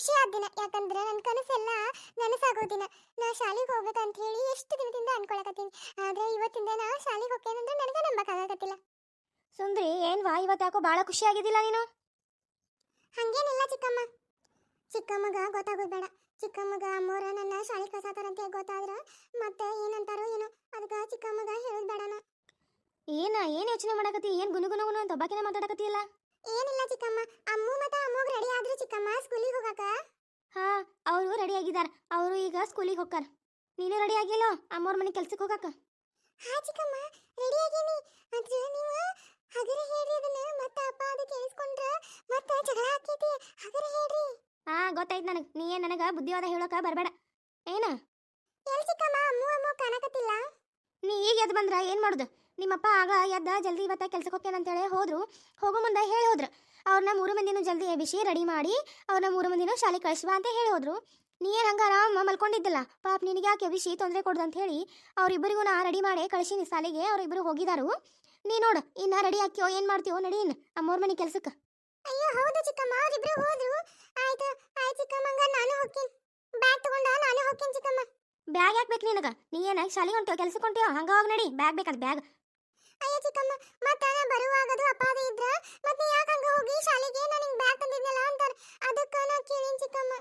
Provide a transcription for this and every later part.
ಖುಷಿ ಆದ ದಿನ ಯಾಕಂದ್ರೆ ನನ್ನ ಕನಸೆಲ್ಲ ನನಸಾಗೋ ದಿನ ನಾ ಶಾಲೆಗೆ ಹೋಗ್ಬೇಕಂತ ಹೇಳಿ ಎಷ್ಟು ದಿನದಿಂದ ಅನ್ಕೊಳಕತ್ತೀನಿ. ಆದ್ರೆ ಇವತ್ತಿಂದ ನಾ ಶಾಲೆಗೆ ಹೋಗ್ತೇನಂದ್ರೆ ನನಗೆ ನಂಬಕ್ಕಾಗತ್ತಿಲ್ಲ ಸುಂದ್ರಿ ಏನ್ವಾ? ಇವತ್ತು ಯಾಕೋ ಭಾಳ ಖುಷಿ ಆಗಿದ್ದಿಲ್ಲ ನೀನು? ಹಂಗೇನಿಲ್ಲ ಚಿಕ್ಕಮ್ಮ. ಚಿಕ್ಕಮ್ಮಗ ಗೊತ್ತಾಗೋದು ಬೇಡ. ಚಿಕ್ಕಮ್ಮಗ ಅಮ್ಮೋರ ನನ್ನ ಶಾಲೆ ಕಸಾತಾರಂತೆ ಗೊತ್ತಾದ್ರ ಮತ್ತೆ ಏನಂತಾರೋ ಏನೋ. ಅದಕ್ಕೆ ಚಿಕ್ಕಮ್ಮಗ ಹೇಳೋದು ಬೇಡನ. ಏನ ಏನ್ ಯೋಚನೆ ಮಾಡಕತ್ತಿ? ಏನ್ ಗುನು ಗುನು ಅಂತ ಒಬ್ಬಾಕಿನ ಮಾತಾಡಕತ್ತಿಯಲ್ಲ? ಏನಿಲ್ಲ ಚಿಕ್ಕಮ್ಮ. ಅಮ್ಮು ಮತ್ತೆ ಅಮ್ಮಗ್ ರೆಡಿ ಆದ್ರು ಚಿಕ್ಕಮ್ಮ ಸ್ಕೂಲಿಗೆ ಹೋಗಾಕ. ಹಾ ಅವರು ರೆಡಿ ಆಗಿದಾರ. ಅವರು ಈಗ ಸ್ಕೂಲಿಗೆ ಹೋಗ್ತಾರ. ನೀನು ರೆಡಿ ಆಗಿಲ್ಲ? ಅಮ್ಮೋರ್ ಮನೆ ಕೆಲ್ಸಕ್ಕೆ ಹೋಗಾಕ. ಹಾ ಚಿಕ್ಕಮ್ಮ ರೆಡಿ ಆಗೀನಿ. ಆದ್ರೆ ನೀವು ಹಗರೆ ಹೇಳ್ರಿ ಅದನ್ನ ಮತ್ತೆ ಅಪ್ಪ ಅದು ಕೇಳಿಸ್ಕೊಂಡ್ರ ಮತ್ತೆ ಜಗಳ ಆಕೈತಿ. ಹಗರೆ ಹೇಳ್ರಿ. ಹಾ ಗೊತ್ತಾಯ್ತು ನನಗೆ. ನೀ ಏನ್ ನನಗೆ ಬುದ್ಧಿವಾದ ಹೇಳೋಕ ಬರಬೇಡ. ಏನ? ಎಲ್ ಚಿಕ್ಕಮ್ಮ ಅಮ್ಮು ಅಮ್ಮ ಕಾಣಕತ್ತಿಲ್ಲ? ನೀ ಈಗ ಎದ್ದು ಬಂದ್ರ ಏನು ಮಾಡುದು? ನಿಮ್ಮಪ್ಪ ಆಗ ಎದ್ದ ಜಲ್ದಿ ಇವತ್ತ ಕೆಲ್ಸಕ್ಕೆ ಹೋಗ್ತೇನಂತೇಳಿ ಹೋದ್ರು. ಹೋಗೋ ಮುಂದೆ ಹೇಳಿ ಹೋದ್ರು. ಅವ್ರನ್ನ ಮೂರು ಮಂದಿನೂ ಜಲ್ದಿ ಎಬ್ಬಿಸಿ ರೆಡಿ ಮಾಡಿ ಅವ್ರನ್ನ ಮೂರು ಮಂದಿನೂ ಶಾಲೆ ಕಳಿಸುವ ಅಂತ ಹೇಳಿ ಹೋದ್ರು. ನೀ ಏನ್ ಹಂಗ ಆರಾಮ ಮಲ್ಕೊಂಡಿದ್ದಿಲ್ಲ? ಪಾಪ ನಿನಗೆ ಯಾಕೆ ಎಬ್ಬಿಸಿ ತೊಂದರೆ ಕೊಡ್ದು ಅಂತ ಹೇಳಿ ಅವರಿಬ್ಬರಿಗೂ ನಾ ರೆಡಿ ಮಾಡಿ ಕಳಿಸೀನಿ ಶಾಲೆಗೆ ಅವರಿಬ್ಬರು ಹೋಗಿದಾರು. ನೀ ನೋಡು ಇನ್ನ ರೆಡಿ ಹಾಕ್ಯೋ ಏನು ಮಾಡ್ತೀವೋ ನಡೀನ್ ಅಮ್ಮೋರ್ ಮನೆ ಕೆಲ್ಸಕ್ಕೆ ಅಯ್ಯೋ ಹೌದು ಚಿಕ್ಕಮ್ಮ ಅವರಿಬ್ರು ಹೋದ್ರು. ಆಯ್ತು ಆಯ್ತು ಚಿಕ್ಕಮ್ಮಂಗ ನಾನು ಹೋಗ್ತೀನಿ. ಬ್ಯಾಗ್ ತಗೊಂಡ ನಾನು ಹೋಗ್ತೀನಿ ಚಿಕ್ಕಮ್ಮ. ಬ್ಯಾಗ್ ಯಾಕೆ ಬೇಕು ನಿನಗ? ನೀ ಏನ ಶಾಲೆಗೆ ಹೊಂಟಿಯೋ ಕೆಲ್ಸಕ್ಕೆ ಹೊಂಟಿಯೋ? ಹಂಗ ಹೋಗಿ ನಡಿ ಬ್ಯಾಗ್ ಬೇಕದ ಬ್ಯಾಗ್. ಅಯ್ಯೋ ಚಿಕ್ಕಮ್ಮ ಮತ್ತೆ ನಾನು ಬರುವಾಗ ಅದು ಅಪಾದೆ ಇದ್ರ? ಮತ್ತೆ ಯಾಕೆ ಹಂಗ ಹೋಗಿ? ಶಾಲೆಗೆ ನಾನು ಹಿಂಗ್ ಬ್ಯಾಗ್ ತಂದಿದ್ನಲ್ಲ ಅಂತಾರೆ. ಅದಕ್ಕೆ ನಾ ಕೇಳಿನ್ ಚಿಕ್ಕಮ್ಮ.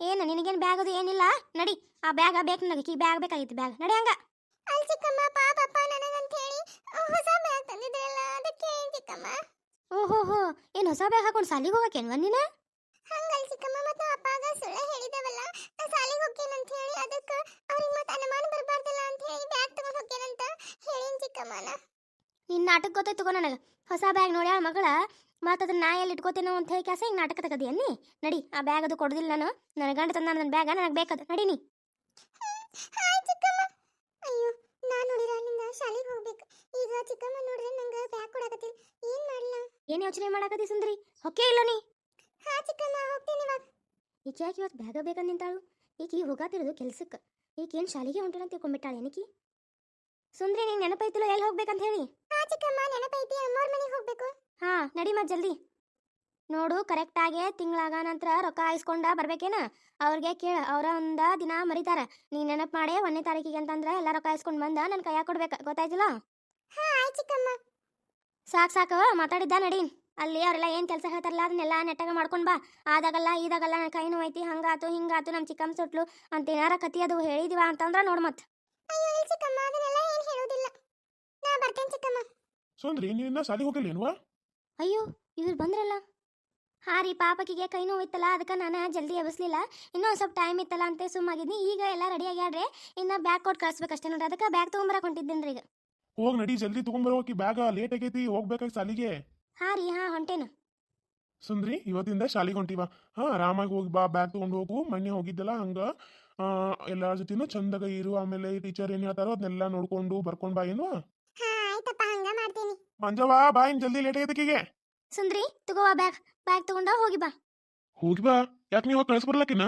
ಏನು ನಿನಗೇನು ಬ್ಯಾಗ್ ಅದು ಏನಿಲ್ಲ? ನಡಿ ಆ ಬ್ಯಾಗ ಬೇಕು ನನಗೆ. ಈ ಬ್ಯಾಗ್ ಬೇಕಾಗಿತ್ತು ಬ್ಯಾಗ್. ನಡಿ ಹಂಗ. ಅಲ್ಲಿ ಚಿಕ್ಕಮ್ಮ ಪಾಪ ಅಪ್ಪ ನನಗಂತ ಹೇಳಿ ಹೊಸ ಬ್ಯಾಗ್ ತಂದಿದ್ರಲ್ಲ ಅದಕ್ಕೆ ಚಿಕ್ಕಮ್ಮ. ಓಹೋ ಹೋ ಏನು ಹೊಸ ಬ್ಯಾಗ್ ಹಾಕೊಂಡು ಸಾಲಿಗೆ ಹೋಗಕ್ಕೇನ್ವ ನೀನು ಚಿಕ್ಕಮ್ಮನ ನಿನ್ನ ನಾಟಕ ಗೊತ್ತಾಯ್ತು ತಗೋ ನನಗೆ. ಹೊಸ ಬ್ಯಾಗ್ ನೋಡಿ ಆ ಮಗಳ ಮತ್ತೆ ಅದನ್ನ ನಾ ಎಲ್ಲಿ ಇಟ್ಕೋತೇನೋ ಅಂತ ಹೇಳಿ ಕ್ಯಾಸ ಹಿಂಗೆ ನಾಟಕ ತಗದಿ ನಡಿ ಆ ಬ್ಯಾಗ್ ಅದು ಕೊಡ್ದಿಲ್ಲ ನಾನು. ನನ್ನ ಗಂಡ ತಂದ ನನ್ನ ಬ್ಯಾಗ ನನಗೆ ಬೇಕದ. ನಡಿ ನೀ. ಹಾಯ್ ಚಿಕ್ಕಮ್ಮ. ಅಯ್ಯೋ ನಾನು ನೋಡಿರ ಅಲ್ಲಿಂದ ಶಾಲೆಗೆ ಹೋಗ್ಬೇಕು. ಈಗ ಚಿಕ್ಕಮ್ಮ ನೋಡ್ರೆ ನಂಗೆ ಬ್ಯಾಗ್ ಕೊಡಕತ್ತಿಲ್ಲ ಏನು ಮಾಡ್ಲಾ? ಏನು ಯೋಚನೆ ಮಾಡಾಕತ್ತಿ ಸುಂದ್ರಿ? ಹೊಕ್ಕೆ ಇಲ್ಲ ನೀ. ಹಾ ಚಿಕ್ಕಮ್ಮ ಹೋಗ್ತೀನಿ ಇವಾಗ. ಈಕೆ ಯಾಕೆ ಇವತ್ತು ಬ್ಯಾಗ ಬೇಕಂತ ನಿಂತಾಳು? ಈಕಿ ಹೋಗಾತಿರೋದು ಕೆಲ್ಸಕ್ಕೆ. ಈಕೇನು ಶಾಲೆಗೆ ಹೊಂಟೇನಂತ ತಿಳ್ಕೊಂಬಿಟ್ಟಾಳೆ ಏನಕಿ ಸುಂದ್ರಿ ನಿಂಗೆ ನೆನಪೈತಿಲ್ಲ ಎಲ್ಲಿ ಹೋಗ್ಬೇಕಂತ ಹೇಳಿ? ಹಾ ಚಿಕ್ಕಮ್ಮ ನೆನಪೈತಿ. ಅಮ್ಮೋರ್ ಮನೆಗೆ ಹೋಗ್ಬೇಕು. ಹಾ ನಡಿ ಮತ್ ಜಲ್ದಿ. ನೋಡು ಕರೆಕ್ಟಾಗಿ ತಿಂಗಳಾಗ ನಂತರ ರೊಕ್ಕ ಹಾಯಿಸ್ಕೊಂಡ ಬರ್ಬೇಕೇನ? ಅವ್ರಿಗೆ ಕೇಳ ಅವರ ಒಂದ ದಿನ ಮರಿತಾರ. ನೀ ನೆನಪು ಮಾಡಿ ಒಂದನೇ ತಾರೀಕಿಗೆ ಅಂತಂದ್ರೆ ಎಲ್ಲ ರೊಕ್ಕ ಹಾಯಿಸ್ಕೊಂಡ್ ಬಂದ ನನ್ನ ಕೈಯಾಗ ಕೊಡ್ಬೇಕು ಗೊತ್ತಾಯ್ತಿಲ್ಲ? ಹಾ ಆಯ್ತು ಚಿಕ್ಕಮ್ಮ. ಸಾಕು ಸಾಕು ಮಾತಾಡಿದ್ದ ನಡಿ ಅಲ್ಲಿ ಅವರೆಲ್ಲ ಏನು ಕೆಲಸ ಹೇಳ್ತಾರಲ್ಲ ಅದನ್ನೆಲ್ಲ ನೆಟ್ಟಾಗ ಮಾಡ್ಕೊಂಡ್ ಬಾ. ಆದಾಗಲ್ಲ ಈದಾಗಲ್ಲ ನನ್ನ ಕೈ ಐತಿ ಹಂಗಾತು ಹಿಂಗಾತು ನಮ್ಮ ಚಿಕ್ಕಮ್ಮ ಸುಟ್ಲು ಅಂತ ಏನಾರ ಕತಿ ಅದು ಹೇಳಿದಿವ ಅಂತಂದ್ರೆ ನೋಡು ಮತ್ತೆ ಅಯ್ಯೋ ಚಿಕ್ಕಮ್ಮ ಅದನ್ನೆಲ್ಲ ಬರ್ತೇನೆ ಚಿಕ್ಕಮ್ಮ. ಸುಂದ್ರಿ ನೀನ ಸಾಲಿ ಹೋಗಿಲ್ಲೇನ್ವಾ? ಅಯ್ಯೋ ಇವ್ರು ಬಂದ್ರಲ್ಲ. ಹಾ ರೀ ಪಾಪಕಿಗೆ ಕೈ ನೋವಿತ್ತಲ್ಲ ಅದಕ್ಕೆ ನಾನು ಜಲ್ದಿ ಎಬ್ಬಿಸ್ಲಿಲ್ಲ ಇನ್ನೂ ಒಂದ್ ಸ್ವಲ್ಪ ಟೈಮ್ ಇತ್ತಲ್ಲ ಅಂತ ಸುಮ್ಮಾಗಿದ್ನಿ ಈಗ ಎಲ್ಲ ರೆಡಿ ಆಗ್ಯಾಡ್ರೆ ಇನ್ನು ಬ್ಯಾಗ್ ಕೊಟ್ಟು ಕಳಿಸ್ಬೇಕಷ್ಟೇ ನೋಡ್ರಿ. ಅದಕ್ಕೆ ಬ್ಯಾಗ್ ತೊಗೊಂಬರಕ್ಕೆ ಹೊಂಟಿದ್ದೀನಿ ರೀ ಈಗ. ಹೋಗ್ ನಡಿ ಜಲ್ದಿ ತಗೊಂಬರೋಕಿ ಬ್ಯಾಗ ಲೇಟ್ ಆಗೈತಿ ಹೋಗ್ಬೇಕಾಗಿ ಸಾಲಿಗೆ ಹಾ ರೀ ಹಾ ಹೊಂಟೇನು. ಸುಂದ್ರಿ ಇವತ್ತಿಂದ ಶಾಲಿಗೆ ಹೊಂಟಿವ ಹಾ ಆರಾಮಾಗಿ ಹೋಗಿ ಬಾ ಬ್ಯಾಗ್ ತೊಗೊಂಡು ಹೋಗು. ಮೊನ್ನೆ ಹೋಗಿದ್ದಲ್ಲ ಹಂಗ. ಎಲ್ಲರ ಜೊತೆನೂ ಚಂದಾಗ ಇರು ಆಮೇಲೆ ಟೀಚರ್ ಏನು ಹೇಳ್ತಾರೋ ಅದನ್ನೆಲ್ಲ ನೋಡ್ಕೊಂಡು ಬರ್ಕೊಂಡು ಬಾ ಏನು ಆಯ್ತಪ್ಪ ಹಂಗ ಮಾಡ್ತೀನಿ. ಮಂಜವ್ವ ಬಾ ಇನ್ ಜಲ್ದಿ ಲೇಟ್ ಆಗೈತಿಗೆ ಸುಂದ್ರಿ ತಗೋವಾ ಬ್ಯಾಗ್ ಬ್ಯಾಗ್ ತಗೊಂಡ ಹೋಗಿ ಬಾ. ಹೋಗಿ ಬಾ ಯಾಕೆ ನೀವು ಕಳಿಸ್ಬರ್ಲಕಿನ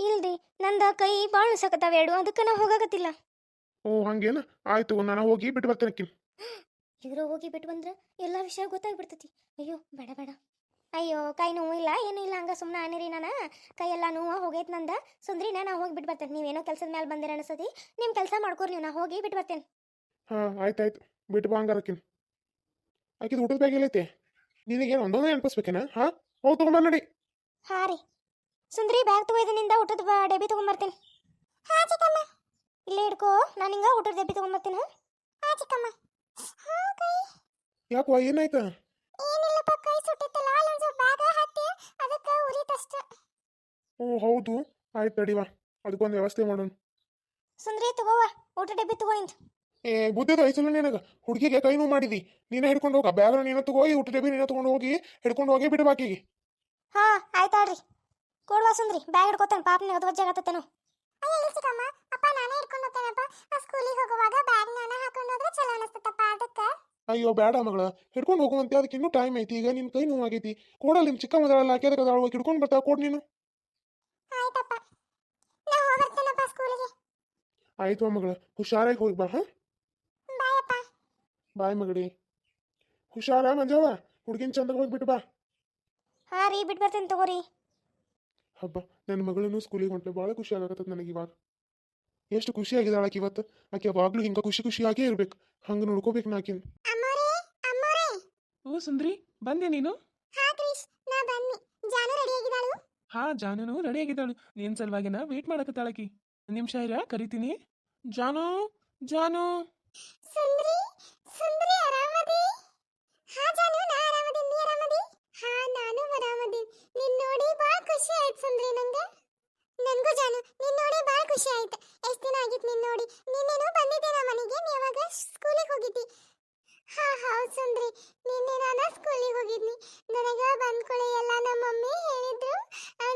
ಇಲ್ರಿ ನಂದ ಕೈ ಭಾಳ ಸಕತ್ತಾವ ಎರಡು ಅದಕ್ಕೆ ನಾ ಹೋಗಾಕತ್ತಿಲ್ಲ. ಓ ಹಂಗೇನ? ಆಯ್ತು ನಾನು ಹೋಗಿ ಬಿಟ್ಟು ಬರ್ತೇನೆ ಅಕ್ಕಿ ಇವ್ರು ಹೋಗಿ ಬಿಟ್ಟು ಬಂದ್ರೆ ಎಲ್ಲ ವಿಷಯ ಗೊತ್ತಾಗ್ಬಿಡ್ತೈತಿ. ಅಯ್ಯೋ ಬೇಡ ಬೇಡ. ಅಯ್ಯೋ ಕೈ ನೋವು ಇಲ್ಲ ಏನೂ ಇಲ್ಲ ಹಂಗ ಸುಮ್ಮನೆ ಅನಿರಿ ನಾನು. ಕೈ ಎಲ್ಲ ನೋವು ಹೋಗೈತೆ ನಂದ. ಸುಂದ್ರಿ ನಾ ಹೋಗಿ ಬಿಟ್ಟು ಬರ್ತೇನೆ. ನೀವೇನೋ ಕೆಲಸದ ಮೇಲೆ ಬಂದಿರ ಅನಿಸ್ತತಿ ನಿಮ್ಮ ಕೆಲಸ ಮಾಡ್ಕೊರಿ ನೀವು ನಾ ಹೋಗಿ ಬಿಟ್ಟು ಬರ್ತೇನೆ. ಹಾ ಆಯ್ತಾಯ್ತು. ಬಿಟ್ಟು ಬಾ ಆಕಿದ ಊಟದ ಬ್ಯಾಗ್ ಎಲ್ಲೈತೆ. ನಿನಗೇನು ಒಂದೊಂದೇ ನೆನಪಿಸ್ಬೇಕೇನ ಹಾ? ಹೋಗಿ ತಗೊಂಬ ನಡಿ. ಹಾ ರೀ. ಸುಂದ್ರಿ ಬ್ಯಾಗ್ ತಗೋಯ್ದಿನಿಂದ ಊಟದ ಡಬ್ಬಿ ತಗೊಂಬರ್ತೀನಿ. ಹಾ ಚಿಕ್ಕಮ್ಮ. ಇಲ್ಲೇ ಇಡ್ಕೋ ನಾನು ಹಿಂಗ ಊಟದ ಡಬ್ಬಿ ತಗೊಂಬರ್ತೀನಿ ಹಾ? ಚಿಕ್ಕಮ್ಮ. ಹಾ ಕೈ. ಯಾಕವ್ವ ಏನಾಯ್ತಾ? ಏನಿಲ್ಲಪ್ಪ ಕೈ ಸುಟ್ಟಿತ್ತಲ್ಲ ಅಲ್ಲೊಂದು ಬ್ಯಾಗ ಹತ್ತಿ ಅದಕ್ಕೆ ಉರಿತಷ್ಟ ಓ ಹೌದು. ಆಯ್ತು ತಡಿವಾ ಅದಕ್ಕೊಂದು ವ್ಯವಸ್ಥೆ ಮಾಡೋಣ. ಸುಂದ್ರಿ ತಗೋವಾ ಊಟ ಡಬ್ಬಿ ತಗೋಯಿಂತ ಏ ಬುದ್ಧಿದ ವಯಸ್ಸಲ್ಲ ನಿನಗ. ಹುಡುಗಿಗೆ ಕೈ ನೋವು ಮಾಡಿದಿ. ನೀನ ಹಿಡ್ಕೊಂಡು ಹೋಗ. ಬ್ಯಾಗ್ರ ನೀನ ತಗೋ ಈ ಊಟ ಡಬ್ಬಿ ನೀನ ತಗೊಂಡು ಹೋಗಿ ಹಿಡ್ಕೊಂಡು ಹೋಗಿ ಬಿಡು ಬಾಕಿಗೆ. ಹಾ ಆಯ್ತಾಳ್ರಿ ಕೊಡ್ವಾ ಸುಂದ್ರಿ ಬ್ಯಾಗ್ ಹಿಡ್ಕೊತೇನೆ ಪಾಪ ನಿನಗೆ ಅದು ವಜ್ಜಾಗತ್ತೇನೋ ಅಯ್ಯ ಇಲ್ಲ ಚಿಕ್ಕಮ್ಮ ಅಪ್ಪ ನಾನೇ ಹಿಡ್ಕೊಂಡು ಹೋಗ್ತೇನಪ್ಪ. ಆ ಸ್ಕೂಲಿಗೆ ಹೋಗುವಾಗ ಬ್ಯಾಗ್ ನಾನ ಹಾಕೊಂಡು ಹೋದ್ರೆ ಚಲೋ ಅನಿಸ್ತಪ್ಪ ಅದಕ್ಕೆ. ಅಯ್ಯೋ ಬೇಡ ಮಗಳ. ಹಿಡ್ಕೊಂಡು ಹೋಗುವಂತೆ ಅದಕ್ಕೆ ಇನ್ನೂ ಟೈಮ್ ಐತಿ. ಈಗ ನಿನ್ ಕೈ ನೋವು ಆಗೈತಿ. ಕೊಡಲ್ಲ ನಿಮ್ ಚಿಕ್ಕ ಮದಳಲ್ಲ ಹಾಕಿದ್ರೆ ಅದಾಳ ಹೋಗಿ ಹಿಡ್ಕೊಂಡು ಬರ್ತಾ ಕೊಡ್ ನೀನು. ಆಯ್ತಪ್ಪ. ನಾ ಹೋಗ್ಬರ್ತೇನಪ್ಪ ಸ್ಕೂಲಿಗೆ ಆಯ್ತು ಮಗಳ. ಹುಷಾರಾಗಿ ಹೋಗಿ ಬಾ ಹಾ? ಬಾಯ್ ಮಗಡಿ. ಹುಷಾರ ಮಂಜವ್ವ ಹುಡುಗಿನ ಚಂದಾಗ ಹೋಗಿ ಬಿಟ್ಟು ಬಾ. ಹಾ ರೀ ಬಿಟ್ಟು ಬರ್ತೇನೆ ತಗೋರಿ. ಹಬ್ಬ ನನ್ನ ಮಗಳನ್ನು ಸ್ಕೂಲಿಗೆ ಹೊಂಟ್ಲೆ. ಭಾಳ ಖುಷಿ ಆಗತ್ತ ನನಗೆ ಇವಾಗ. ಎಷ್ಟು ಖುಷಿ ಆಗಿದೆ ಆಕೆ ಇವತ್ತು. ಆಕೆ ಯಾವಾಗ್ಲೂ ಹಿಂಗೆ ಖುಷಿ ಖುಷಿಯಾಗೇ ಇರ್ಬೇಕು. ಹಂಗೆ ನೋಡ್ಕೋಬೇಕು ನಾಕಿ ಅಮ್ಮೋರೇ ಅಮ್ಮೋರೇ. ಓ ಸುಂದ್ರಿ ಬಂದೆ ನೀನು? ಹಾ ಕ್ರಿಶ್ ನಾ ಬನ್ನಿ. ಜಾನು ರೆಡಿ ಆಗಿದ್ದಾಳು ಹಾ ಜಾನುನು ರೆಡಿ ಆಗಿದ್ದಾಳು. ನಿನ್ ಸಲುವಾಗಿನ ವೇಟ್ ಮಾಡಕತ್ತಾಳಕಿ ನಿಮಿಷ ಇರ ಕರಿತೀನಿ. ಜಾನು ಜಾನು. ಸುಂದ್ರಿ? ಸುಂದ್ರಿ ಆರಾಮದಿ ಹಾ ಜಾನು, ನಾ ಆರಾಮದಿ ನೀ ಆರಾಮದಿ ಹಾ, ನಾನು ಆರಾಮದಿ ನಿನ್ ನೋಡಿ ಬಹಳ ಖುಷಿ ಆಯ್ತು ಸುಂದ್ರಿ ನಂಗೆ. ನನಗೂ ಜಾನು, ನಿನ್ ನೋಡಿ ಬಹಳ ಖುಷಿ ಆಯ್ತು. ಎಷ್ಟು ದಿನ ಆಗಿತ್ತು ನಿನ್ ನೋಡಿ? ನಿನ್ನೇನು ಬಂದಿದ್ದೆ ನಾ ಮನೆಗೆ, ನೀ ಯಾವಾಗ ಸ್ಕೂಲಿಗೆ ಹೋಗಿದ್ದಿ? ಹಾ, ಹೌದು ಸುಂದ್ರಿ. ನಿನ್ನೆ ನಾನು ಸ್ಕೂಲಿಗೆ ಹೋಗಿದ್ನಿ. ನನಗ ಬಂದ್ಕೊಳ್ಳಿ ಎಲ್ಲ ನಮ್ಮ ಮಮ್ಮಿ ಹೇಳಿದ್ರು.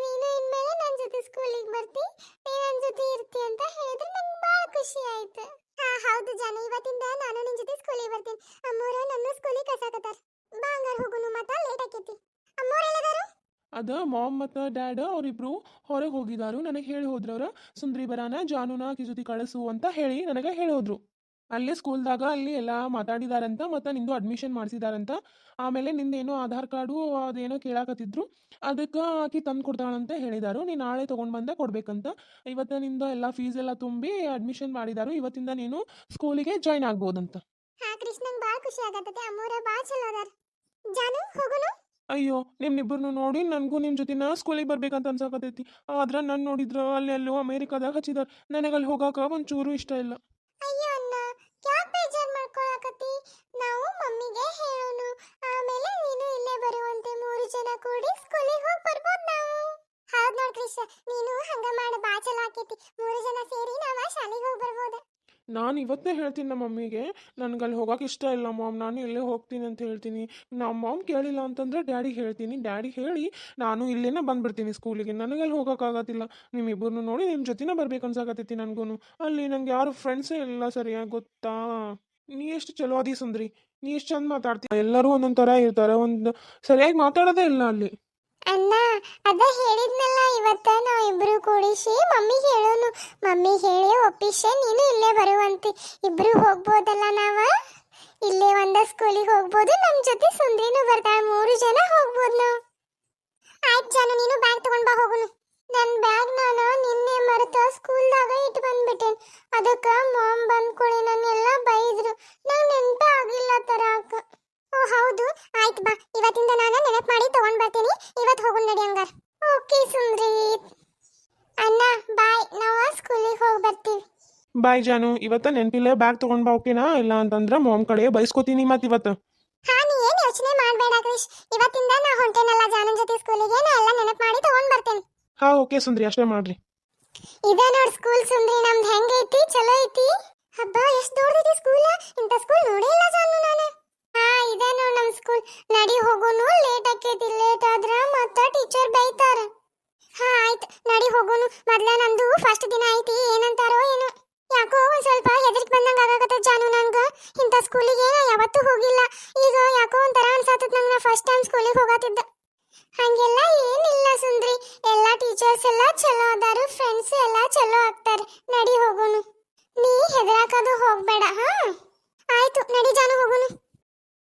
ನೀನು ಇನ್ಮೇಲೆ ನನ್ನ ಜೊತೆ ಸ್ಕೂಲಿಗೆ ಬರ್ತಿ, ನೀ ನನ್ನ ಜೊತೆ ಇರ್ತಿ ಅಂತ ಹೇಳಿದ್ರು. ನಂಗೆ ಭಾಳ ಖುಷಿ ಆಯ್ತು. ಹೌದು ಜಾನು, ಇವತ್ತಿಂದ ನಾನು ನಿನ್ ಜೊತೆ ಸ್ಕೂಲಿಗೆ ಬರ್ತೀನಿ. ಅಮ್ಮೋರ, ನನ್ನ ಸ್ಕೂಲಿಗೆ ಕಸಾಕತ್ತಾರ ಬಾ ಹಂಗಾರ ಹೋಗುನು ಮತ್ತ ಲೇಟ್ ಆಕೈತಿ. ಅಮ್ಮೋರ ಎಲ್ಲದಾರು? ಅದ ಮಾಮ್ ಮತ್ತು ಡ್ಯಾಡ್ ಅವರಿಬ್ರು ಹೊರಗೆ ಹೋಗಿದಾರು. ನನಗೆ ಹೇಳಿ ಹೋದ್ರವ್ರ ಸುಂದ್ರಿ ಬರಾನ, ಜಾನುನ, ಆಕಿ ಜೊತೆ ಕಳಿಸು ಅಂತ ಹೇಳಿ ನನಗೆ ಹೇಳಿ ಹೋದ್ರು. ಅಲ್ಲೇ ಸ್ಕೂಲ್ದಾಗ ಅಲ್ಲಿ ಎಲ್ಲ ಮಾತಾಡಿದಾರಂತ ಮತ್ತು ನಿಂದು ಅಡ್ಮಿಷನ್ ಮಾಡಿಸಿದಾರಂತ. ಆಮೇಲೆ ನಿಂದೇನೋ ಆಧಾರ್ ಕಾರ್ಡು ಅದೇನೋ ಕೇಳಾಕತ್ತಿದ್ರು. ಅದಕ್ಕೆ ಆಕಿ ತಂದು ಕೊಡ್ತಾಳಂತ ಹೇಳಿದಾರು. ನೀನು ನಾಳೆ ತೊಗೊಂಡು ಬಂದೆ ಕೊಡಬೇಕಂತ. ಇವತ್ತು ನಿಂದು ಎಲ್ಲ ಫೀಸ್ ಎಲ್ಲ ತುಂಬಿ ಅಡ್ಮಿಷನ್ ಮಾಡಿದಾರು. ಇವತ್ತಿಂದ ನೀನು ಸ್ಕೂಲಿಗೆ ಜಾಯ್ನ್ ಆಗ್ಬೋದಂತ. ಹಾ ಕೃಷ್ಣಂಗ್ ಭಾಳ ಖುಷಿ ಅಮ್ಮೋರ ಭಾಳ ಚಲೋ ಅದಾರ. ಜಾನು ಹೋಗುನು? ಅಯ್ಯೋ ನಿಮ್ಮಿಬ್ಬರನ್ನು ನೋಡಿ ನನಗೂ ನಿಮ್ಮ ಜೊತೆನ ಸ್ಕೂಲಿಗೆ ಬರ್ಬೇಕಂತ ಅನ್ಸಕತೈತಿ ಆದ್ರೆ ನಾನು ನೋಡಿದ್ರ ಅಲ್ಲಿ ಎಲ್ಲೋ ಅಮೇರಿಕಾದಾಗ ಹಚ್ಚಿದಾರೆ. ನನಗೆ ಅಲ್ಲಿ ಹೋಗಾಕ ಒಂಚೂರು ಇಷ್ಟ ಇಲ್ಲ ಅಯ್ಯೋ ಅಣ್ಣ ಯಾಕೆ ಬೇಜಾರ್ ಮಾಡ್ಕೊಳಕತ್ತಿ ನಾವು ಮಮ್ಮಿಗೆ ಹೇಳೋಣ ಆಮೇಲೆ ನೀನು ಇಲ್ಲೇ ಬರುವಂತೆ ಮೂರು ಜನ ಕೂಡಿ ಸ್ಕೂಲಿಗೆ ಹೋಗಿ ಬರ್ಬೋದು ನಾವು. ಹೌದ್ ನೋಡ್ ಕೃಷ್ಣ ನೀನು ಹಂಗ ಮಾಡ, ಬಾ ಚಲೋ ಮೂರು ಜನ ಸೇರಿ ನಾವ ಶಾಲೆಗೆ ಹೋಗಿ ಬರ್ಬೋದು. ನಾನು ಇವತ್ತೇ ಹೇಳ್ತೀನಿ ನಮ್ಮ ಮಮ್ಮಿಗೆ ನನಗೆ ಅಲ್ಲಿ ಹೋಗಕ್ಕೆ ಇಷ್ಟ ಇಲ್ಲ ಮಾಮ್, ನಾನು ಇಲ್ಲೇ ಹೋಗ್ತೀನಿ ಅಂತ ಹೇಳ್ತೀನಿ. ನಮ್ಮ ಮಾಮ್ ಕೇಳಿಲ್ಲ ಅಂತಂದ್ರೆ ಡ್ಯಾಡಿಗೆ ಹೇಳ್ತೀನಿ. ಡ್ಯಾಡಿ ಹೇಳಿ ನಾನು ಇಲ್ಲೇನೆ ಬಂದ್ಬಿಡ್ತೀನಿ ಸ್ಕೂಲಿಗೆ ನನಗೆ ಅಲ್ಲಿ ಹೋಗೋಕ್ಕಾಗತ್ತಿಲ್ಲ ನಿಮ್ಮಿಬ್ಬರನ್ನು ನೋಡಿ ನಿಮ್ಮ ಜೊತೆನೇ ಬರ್ಬೇಕು ಅನ್ಸಾಕತ್ತೈತಿ ನನಗೂ ಅಲ್ಲಿ ನಂಗೆ ಯಾರು ಫ್ರೆಂಡ್ಸೇ ಇಲ್ಲ ಸರಿಯಾಗಿ ಗೊತ್ತಾ? ನೀ ಎಷ್ಟು ಚಲೋ ಅದಿ ಸುಂದ್ರಿ? ನೀ ಎಷ್ಟು ಚಂದ ಮಾತಾಡ್ತೀಯ ಎಲ್ಲರೂ ಒಂದೊಂದ್ ತರ ಇರ್ತಾರೆ, ಒಂದು ಸರಿಯಾಗಿ ಮಾತಾಡೋದೇ ಇಲ್ಲ ಅಲ್ಲಿ. ಅಣ್ಣ, ಅದ ಹೇಳಿದ್ನಲ್ಲ, ಇವತ್ತ ನಾವ್ ಇಬ್ರು ಕೂಡಿಸಿ ಮಮ್ಮಿಗೆ ಹೇಳೋನು. ಮಮ್ಮಿ ಹೇಳಿ ಒಪ್ಪಿಸೆ, ನೀನು ಇಲ್ಲೇ ಬರುವಂತೆ. ಇಬ್ರು ಹೋಗ್ಬೋದಲ್ಲ ನಾವ? ಇಲ್ಲೇ ಒಂದ ಸ್ಕೂಲಿಗೆ ಹೋಗ್ಬೋದು, ನಮ್ ಜೊತೆ ಸುಂದ್ರಿನೂ ಬರ್ತಾಳೆ, ಮೂರು ಜನ ಹೋಗ್ಬೋದು ನಾವು. ಆಯ್ತು ಜಾನು, ನೀನು ಬ್ಯಾಗ್ ತಗೊಂಡ್ ಬಾ ಹೋಗುನು. ನನ್ನ ಬ್ಯಾಗ್ ನಾನು ನಿನ್ನೆ ಮರೆತ ಸ್ಕೂಲ್ದಾಗ ಇಟ್ಟು ಬಂದ್ಬಿಟ್ಟೇನ್. ಅದಕ್ಕೆ ಮಾಮ್ ಬಂದ್ಕೊಳ್ಳಿ ನನ್ನೆಲ್ಲ ಬೈದ್ರು. ನಂಗೆ ನೆನಪೇ ಆಗಿಲ್ಲ ತರಾಕ. ಓ ಹೌದು. ಆಯ್ತು ಬಾ. ಇವತ್ತಿಂದ ನಾನು ನೆನಪು ಮಾಡಿ ತಗೊಂಡ್ ಬರ್ತೀನಿ. ಇವತ್ತು ಹೋಗೋಣ ನಡಿ ಹಂಗಾರ. ಓಕೆ ಸುಂದ್ರಿ ಅಣ್ಣ ಬಾಯ್. ನಾವು ಸ್ಕೂಲಿಗೆ ಹೋಗಿ ಬರ್ತೀವಿ. ಬಾಯ್ ಜಾನು. ಇವತ್ತು ನೆನಪಿಲ್ಲ ಬ್ಯಾಗ್ ತೊಗೊಂಡು ಬಾ ಓಕೆನಾ? ಇಲ್ಲ ಅಂತಂದ್ರೆ ಮಾಮ್ ಕಡೆ ಬೈಸ್ಕೋತೀನಿ ಮತ್ತೆ ಇವತ್ತು. ಹಾ ನೀ ಏನು ಯೋಚನೆ ಮಾಡಬೇಡ ಕ್ರಿಶ್. ಇವತ್ತಿಂದ ನಾ ಹೊಂಟೇನಲ್ಲ ಜಾನನ್ ಜೊತೆ ಸ್ಕೂಲಿಗೆ. ನಾ ಎಲ್ಲ ನೆನಪು ಮಾಡಿ ತಗೊಂಡ್ ಬರ್ತೇನೆ. ಹಾಂ ಓಕೆ ಸುಂದ್ರಿ, ಅಷ್ಟೇ ಮಾಡ್ರಿ. ಇದ ನೋಡ್ ಸ್ಕೂಲ್ ಸುಂದ್ರಿ, ನಮ್ದು ಹೆಂಗೈತಿ? ಚಲೋ ಐತಿ? ಹಬ್ಬ, ಎಷ್ಟ್ ದೊಡ್ಡದೈತಿ ಸ್ಕೂಲ್ ಇಂಥ ಸ್ಕೂಲ್ ನೋಡೇ ಇಲ್ಲ ಜಾನು ನಾನು. ಹಾ, ಇದ ನೋಡ್ ನಮ್ ಸ್ಕೂಲ್ ನಡಿ ಹೋಗೋನು ಲೇಟ್ ಆಕೈತಿ ಲೇಟ್ ಆದ್ರ ಮತ್ತ ಟೀಚರ್ ಬೈತಾರ. ಹಾ, ಆಯ್ತು. ನಡಿ ಹೋಗೋನು. ಮೊದ್ಲ ನಂದು ಫಸ್ಟ್ ದಿನ ಐತಿ, ಏನಂತಾರೋ ಏನು. ಯಾಕೋ ಒಂದ್ ಸ್ವಲ್ಪ ಹೆದರಿಕೆ ಬಂದಂಗ ಆಗಾಕತ್ತ ಜಾನು ನಂಗ ಇಂಥ ಸ್ಕೂಲಿಗೆ ಯಾವತ್ತೂ ಹೋಗಿಲ್ಲ. ಈಗ ಯಾಕೋ ಒಂಥರ ಅನ್ಸಾತದ ನಂಗ ಫಸ್ಟ್ ಟೈಮ್ ಸ್ಕೂಲಿಗೆ ಹೋಗತ್ತಿದ್ದ ಹಂಗೆಲ್ಲ ಏನಿಲ್ಲ ಸುಂದ್ರಿ. ಎಲ್ಲ ಟೀಚರ್ಸ್ ಎಲ್ಲ ಚಲೋ ಅದಾರು ಫ್ರೆಂಡ್ಸ್ ಎಲ್ಲ ಚಲೋ ಆಗ್ತಾರ. ನಡಿ ಹೋಗೋನು. ನೀ ಹೆದರಾಕದು ಹೋಗ್ಬೇಡ, ಹಾ? ಆಯ್ತು, ನಡಿ ಜಾನು ಹೋಗೋನು.